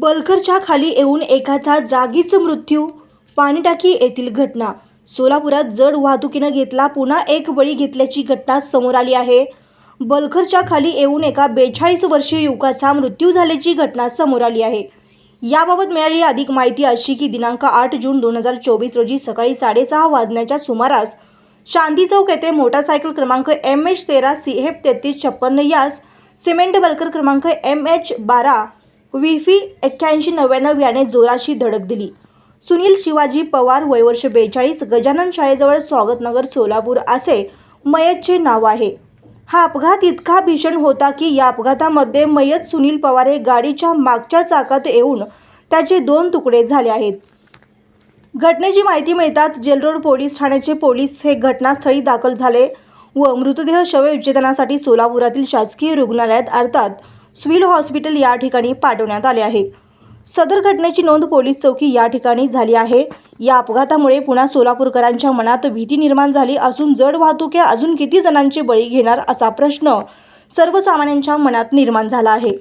बलखरच्या खाली येऊन एकाचा जागीच मृत्यू पाणीटाकी येथील घटना. सोलापुरात जड वाहतुकीनं घेतला पुन्हा एक बळी घेतल्याची घटना समोर आली आहे. बलखरच्या खाली येऊन एका बेचाळीस वर्षीय युवकाचा मृत्यू झाल्याची घटना समोर आली आहे. याबाबत मिळालेली अधिक माहिती अशी की दिनांक आठ जून दोन हजार चोवीस रोजी सकाळी साडेसहा वाजण्याच्या सुमारास शांती चौक येथे मोटारसायकल क्रमांक एम एच तेरा सी एफ तेहतीस छप्पन्न यास सिमेंट बलकर क्रमांक एम एच बारा विफी एक्क्याऐंशी नव्याण्णव याने जोराशी धडक दिली. सुनील शिवाजी पवार वयवर्ष बेचाळीस गजानन शाळेजवळ स्वागतनगर सोलापूर असे मयतचे नाव आहे. हा अपघात इतका भीषण होता की या अपघातामध्ये मयत सुनील पवार हे गाडीच्या मागच्या चाकात येऊन त्याचे दोन तुकडे झाले आहेत. घटनेची माहिती मिळताच जेलरोड पोलीस ठाण्याचे पोलीस हे घटनास्थळी दाखल झाले व मृतदेह शवविच्छेदनासाठी सोलापुरातील शासकीय रुग्णालयात अर्थात सिव्हिल हॉस्पिटल या ठिकाणी पाठवण्यात आले आहे. सदर घटनेची नोंद पोलीस चौकी या ठिकाणी झाली आहे. या अपघातामुळे पुन्हा सोलापूरकरांच्या मनात भीती निर्माण झाली असून जड वाहतुके अजून किती जणांचे बळी घेणार असा प्रश्न सर्वसामान्यांच्या मनात निर्माण झाला आहे.